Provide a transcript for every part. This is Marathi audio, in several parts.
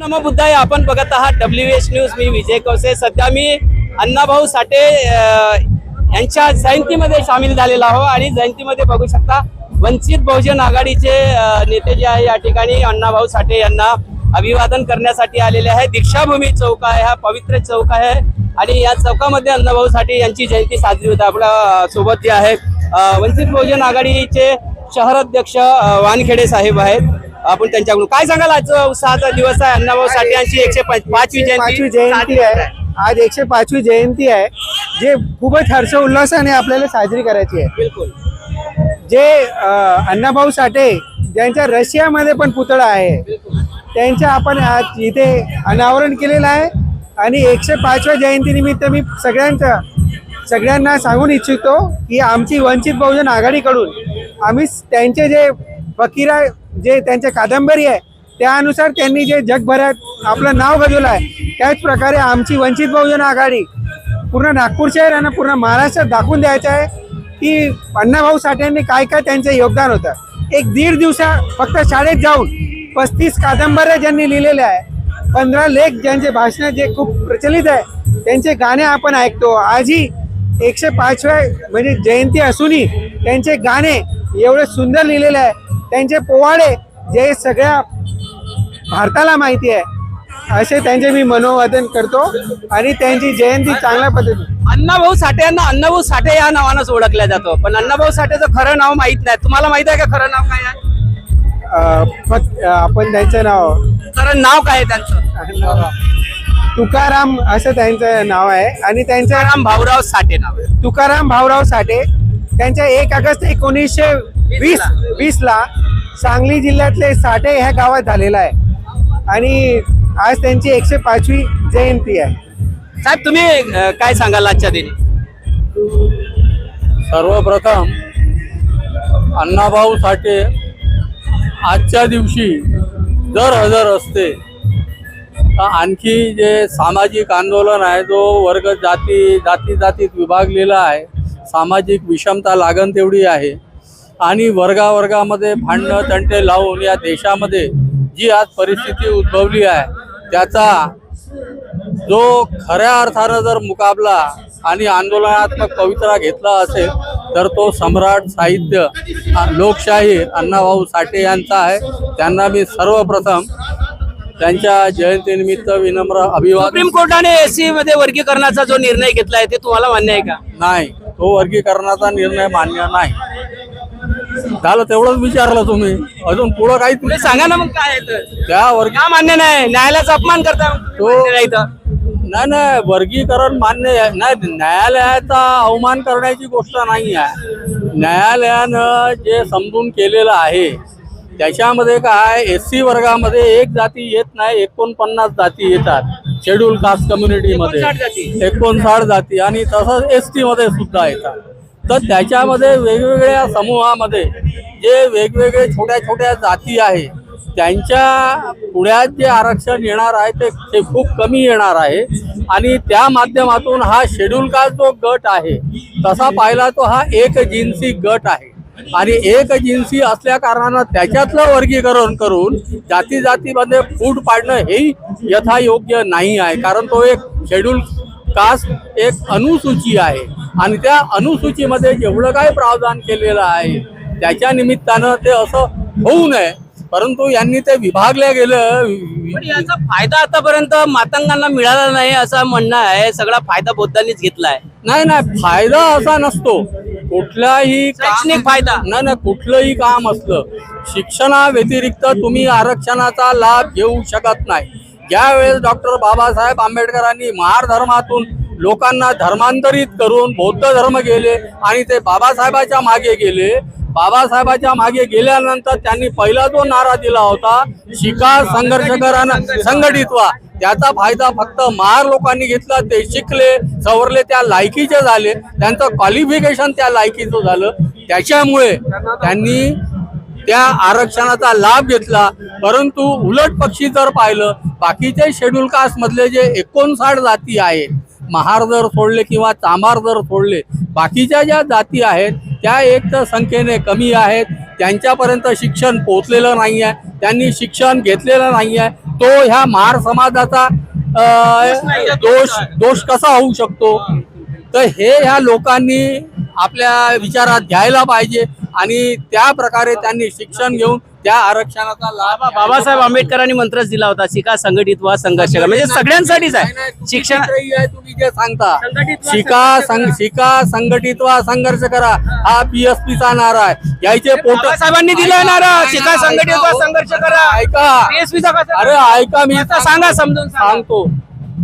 नमबुद्धाय आपण बघत आहात डब्ल्यू एच न्यूज मी विजय कवसे सध्या मी अण्णाभाऊ साठे यांच्या जयंतीमध्ये सामील झालेला आहो आणि जयंतीमध्ये बघू शकता वंचित बहुजन आघाडीचे नेते जे आहे या ठिकाणी अण्णाभाऊ साठे यांना अभिवादन करण्यासाठी आलेले आहे. दीक्षाभूमी चौक आहे हा पवित्र चौक आहे आणि या चौकामध्ये अण्णाभाऊ साठे यांची जयंती साजरी होते. आपल्यासोबत जे आहे वंचित बहुजन आघाडीचे शहराध्यक्ष वानखेडे साहेब आहेत. आपण त्यांच्याकडून काय सांगाल? आजचा उत्साहाचा दिवस आहे. अण्णाभाऊ साठे यांची एकशे पाच- पाचवी जयंती. पाचवी जयंती आहे. आज एकशे पाचवी जयंती आहे. जे खूपच हर्ष उल्हासाने आपल्याला साजरी करायची आहे. बिलकुल. जे अण्णाभाऊ साठे ज्यांच्या रशियामध्ये पण पुतळा आहे. त्यांच्या आपण आज इथे अनावरण केलेलं आहे. आणि एकशे पाचव्या जयंतीनिमित्त मी सगळ्यांच्या सगळ्यांना सांगून इच्छितो की आमची वंचित बहुजन आघाडीकडून आम्ही त्यांचे जे फकीरा जे त्यांच्या कादंबरी आहे त्यानुसार त्यांनी जे जगभरात आपलं नाव गाजवलं आहे त्याच प्रकारे आमची वंचित बहुजन आघाडी पूर्ण नागपूर शहर आणि पूर्ण महाराष्ट्रात दाखवून द्यायचं आहे की अण्णाभाऊ साठेंनी काय काय त्यांचं योगदान होतं. एक दीड दिवसा फक्त शाळेत जाऊन पस्तीस कादंबऱ्या ज्यांनी लिहिलेल्या आहे पंधरा लेख ज्यांचे भाषण जे खूप प्रचलित आहे त्यांचे गाणे आपण ऐकतो. आजही एकशे पाचव्या म्हणजे जयंती असूनही त्यांचे गाणे एवढे सुंदर लिहिलेले आहे. त्यांचे पोवाडे जे सगळ्या भारताला माहिती आहे असे त्यांचे मी मनोवादन करतो आणि त्यांची जयंती चांगल्या पद्धतीने. अण्णाभाऊ साठे यांना अण्णाभाऊ साठे या नावानंच ओळखल्या जातो. पण अण्णाभाऊ साठेचं खरं नाव माहीत नाही. तुम्हाला माहीत आहे का खरं नाव काय आहे? फक्त आपण त्यांचं नाव खरं नाव काय आहे त्यांचं? तुकाराम असं त्यांचं नाव आहे. आणि त्यांच्या राम भाऊराव साठे नाव आहे. तुकाराम भाऊराव साठे त्यांच्या एक ऑगस्ट एकोणीसशे वीस वीस ला सांगली जिल्ह्यातले साठे ह्या गावात झालेला आहे. आणि आज त्यांची एकशे पाचवी जयंती आहे. साहेब तुम्ही अ, काय सांगाल आजच्या दिनी? सर्वप्रथम अण्णाभाऊ साठे आजच्या दिवशी जर हजर असते तर आणखी जे सामाजिक आंदोलन आहे जो वर्ग जाती जाती जातीत विभागलेला आहे सामाजिक विषमता लागण तेवढी आहे. आणि वर्गावर्गामध्ये भांडणं तंटे लावून या देशामध्ये जी आज परिस्थिती उद्भवली आहे त्याचा जो खऱ्या अर्थानं जर मुकाबला आणि आंदोलनात्मक पवित्रा घेतला असेल तर तो सम्राट साहित्य लोकशाही अण्णाभाऊ साठे यांचा आहे. त्यांना मी सर्वप्रथम त्यांच्या जयंतीनिमित्त विनम्र अभिवादन सुप्रीम कोर्टाने एससी मध्ये वर्गीकरणाचा जो निर्णय घेतलाय ते तुम्हाला मान्य आहे का? नाही तो वर्गीकरणाचा निर्णय मान्य नाही. झालं तेवढंच विचारलं तुम्ही. अजून पुढं काही पुढे सांगा ना मग काय आहे तर. त्या वर्ग का मान्य नाही. न्यायालयाचा अपमान करता तो- मान्य नाही तर. नाही नाही वर्गीकरण मान्य आहे. नाही न्यायालयाचा अवमान करण्याची गोष्ट नाही आहे. न्यायालयानं जे समजून केलेलं आहे त्याच्यामध्ये काय एस सी वर्गामध्ये एक जाती येत नाही एकोणपन्नास जाती येतात. शेड्यूल कास्ट कम्युनिटीमध्ये 59 जाती. एकोणसाठ जाती. आणि तसंच एस टी मध्ये सुद्धा येतात. तर त्याच्यामध्ये वेगवेगळ्या समूहामध्ये जे वेगवेगळे छोट्या छोट्या जाती आहे त्यांच्या पुढ्यात जे आरक्षण येणार आहे ते ते खूप कमी येणार आहे. आणि त्या माध्यमातून हा शेड्यूल कास्ट जो गट आहे तसा पाहिला तो हा एक जिन्सी गट आहे. आणि एक जिन्सी असल्या कारणानं त्याच्यातलं वर्गीकरण करून जाती जातीमध्ये फूट पाडणं हेही यथायोग्य नाही आहे. कारण तो एक शेड्यूल कास्ट एक अनुसूची आहे. आणि त्या अनुसूचीमध्ये जेवढं काही प्रावधान केलेलं आहे त्याच्या निमित्तानं ते असं होऊ नये. परंतु यांनी ते विभागल्या गेलं याचा फायदा आतापर्यंत मातंगांना मिळाला नाही असं म्हणणं आहे. सगळा फायदा बौद्धांनीच घेतलाय. नाही नाही फायदा असा नसतो. कुठलाही काम- शैक्षणिक फायदा. नाही नाही कुठलंही काम असलं शिक्षणाव्यतिरिक्त तुम्ही आरक्षणाचा लाभ घेऊ शकत नाही. ज्यावेळेस डॉक्टर बाबासाहेब आंबेडकरांनी महार धर्मातून लोकांना धर्मांतरित करून बौद्ध धर्म गेले आणि ते बाबासाहेबाच्या मागे गेले बाबासाहेबाच्या मागे गेल्यानंतर त्यांनी पहिला जो नारा दिला होता शिका संघर्ष करा संघटित व्हा. त्याचा फायदा फक्त महार लोकांनी घेतला ते शिकले सवरले त्या लायकीचे झाले. त्यांचं क्वालिफिकेशन त्या लायकीचं झालं. त्याच्यामुळे त्यांनी त्या आरक्षणाचा लाभ घेतला. परंतु उलट पक्षी जर पाहिलं बाकीचे शेड्यूल कास्टमधले जे एकोणसाठ जाती आहेत महार जर सोडले किंवा चांभार जर सोडले बाकीच्या ज्या जाती आहेत त्या एक तर संख्येने कमी आहेत त्यांच्यापर्यंत शिक्षण पोचलेलं नाही आहे त्यांनी शिक्षण घेतलेलं नाही आहे तो ह्या महार समाजाचा दोष दोष कसा होऊ शकतो? तर हे ह्या लोकांनी आपल्या विचारात घ्यायला पाहिजे. आणि त्या प्रकारे त्यांनी शिक्षण घेऊन त्या आरक्षणाचा लाभ बाबासाहेब आंबेडकरांनी मंत्रच दिला होता शिका संघटित व्हा संघर्ष करा. म्हणजे सगळ्यांसाठीच आहे. शिक्षण तुम्ही जे सांगता. शिका संग. शिका संघटित व्हा संघर्ष करा. हा. पीएसपी चा नारा आहे. यायचे पोट बाबासाहेबांनी दिलाय नारा. शिका संघटित व्हा संघर्ष करा. ऐका? अरे ऐका मी सांगा समजून सांगा. सांगतो.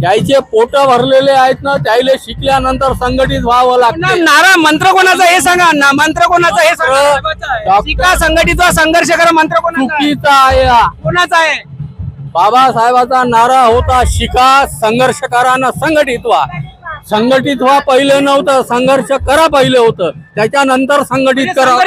ज्याचे पोट भरलेले आहेत ना त्याला शिकल्यानंतर संघटित व्हावं लागतं. नारा मंत्र कोणाचा हे सांगा. ना मंत्र कोणाचा हे सांगा. शिका संघटित व्हा संघर्ष करा मंत्र कोणाचा आहे? हा. कोणाचा आहे? बाबासाहेबाचा नारा होता शिका संघर्ष करा ना संघटित व्हा. संघटित व्हा पहिले नव्हतं संघर्ष करा पहिले होतं. त्याच्यानंतर संघटित करा-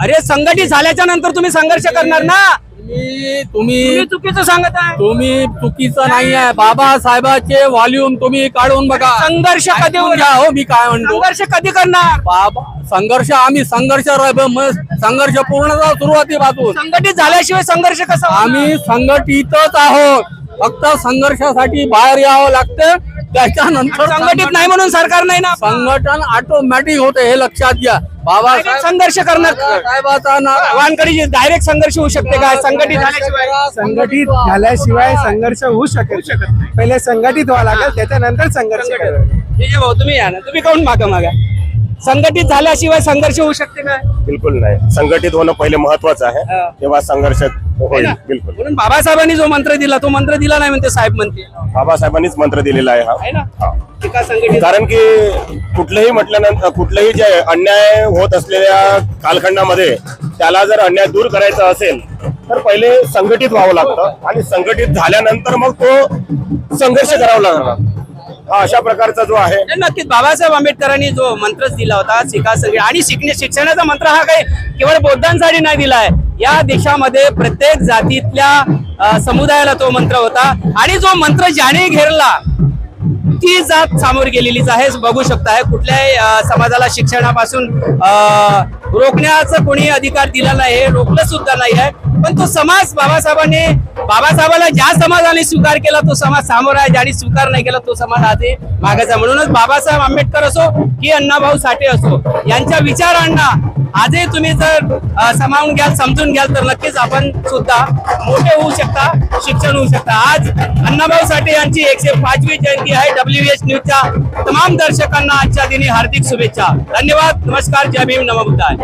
अरे संघटित झाल्याच्यानंतर तुम्ही संघर्ष करणार ना. तुम्ही तुम्ही तुम्ही चुकीचं सांगत आहे. तुम्ही चुकीचं नाही आहे. बाबासाहेबाचे व्हॉल्यूम तुम्ही काढून बघा. संघर्ष कधी ऐकून घ्या हो मी काय म्हणतो. संघर्ष कधी करणार? बाबा संघर्ष आम्ही संघर्ष र- म- संघर्ष पूर्णतः सुरुवातीपासून संघटित झाल्याशिवाय संघर्ष कसा होणार? आम्ही संघटितच आहोत. फक्त संघर्षासाठी बाहेर यावं लागतं. त्याच्यानंतर संघटित नाही म्हणून सरकार नाही ना संघटन ऑटोमॅटिक होते हे लक्षात घ्या. बाबासाहेब संघर्ष करणार. साहेबाचा वानकडे डायरेक्ट संघर्ष होऊ शकते काय? संघटित झाल्याशिवाय. संघटित झाल्याशिवाय संघर्ष होऊ शकत नाही. पहिले संघटित व्हावं लागेल त्याच्यानंतर संघर्ष तुम्ही या ना. तुम्ही काऊन मागा मागा? संघटित झाल्याशिवाय संघर्ष होऊ शकते काय बिलकुल नाही. संघटित होणं पहिले महत्वाचं आहे. हा. तेव्हा संघर्ष होईल. ना? बिलकुल. म्हणून बाबासाहेबांनी जो मंत्र दिला तो मंत्र दिला नाही म्हणते साहेब म्हणते. बाबासाहेबांनीच मंत्र दिलेला आहे आहे हा. ना हा. संघटित? कारण की कुठलंही म्हटल्यानंतर कुठलंही जे अन्याय होत असलेल्या कालखंडामध्ये त्याला जर अन्याय दूर करायचा असेल तर पहिले संघटित व्हावं लागतं. आणि संघटित झाल्यानंतर मग तो संघर्ष करावा लागणार. हा अशा प्रकारचा जो आहे. नक्कीच बाबासाहेब आंबेडकरांनी जो मंत्रच दिला होता शिका सगळे आणि शिकणे शिक्षणाचा मंत्र हा काही केवळ बौद्धांसाठी नाही दिलाय. या देशामध्ये प्रत्येक जातीतल्या समुदायाला तो मंत्र होता. आणि जो मंत्र ज्याने घेरला ती जात सामोर गेलेलीच आहे. बघू शकता आहे कुठल्याही समाजाला शिक्षणापासून रोखण्याचा कोणी अधिकार दिला नाही हे रोखलं सुद्धा नाही आहे पण तो समाज बाबासाहेबांनी बाबासाहेबांना ज्या समाजाने स्वीकार केला तो समाज सामोर आहे. ज्याने स्वीकार नाही केला तो समाज आज मागायचा म्हणूनच बाबासाहेब आंबेडकर असो की अण्णाभाऊ साठे असो यांच्या विचारांना आजही तुम्ही जर समावून घ्याल समजून घ्याल तर नक्कीच आपण सुद्धा मोठे होऊ शकता शिक्षण होऊ शकता. आज अण्णाभाऊ साठे यांची एकशे पाचवी जयंती आहे. डब्ल्यू एच न्यूजच्या तमाम दर्शकांना आजच्या दिनी हार्दिक शुभेच्छा. धन्यवाद. नमस्कार. जय भीम. नमबुद्धाय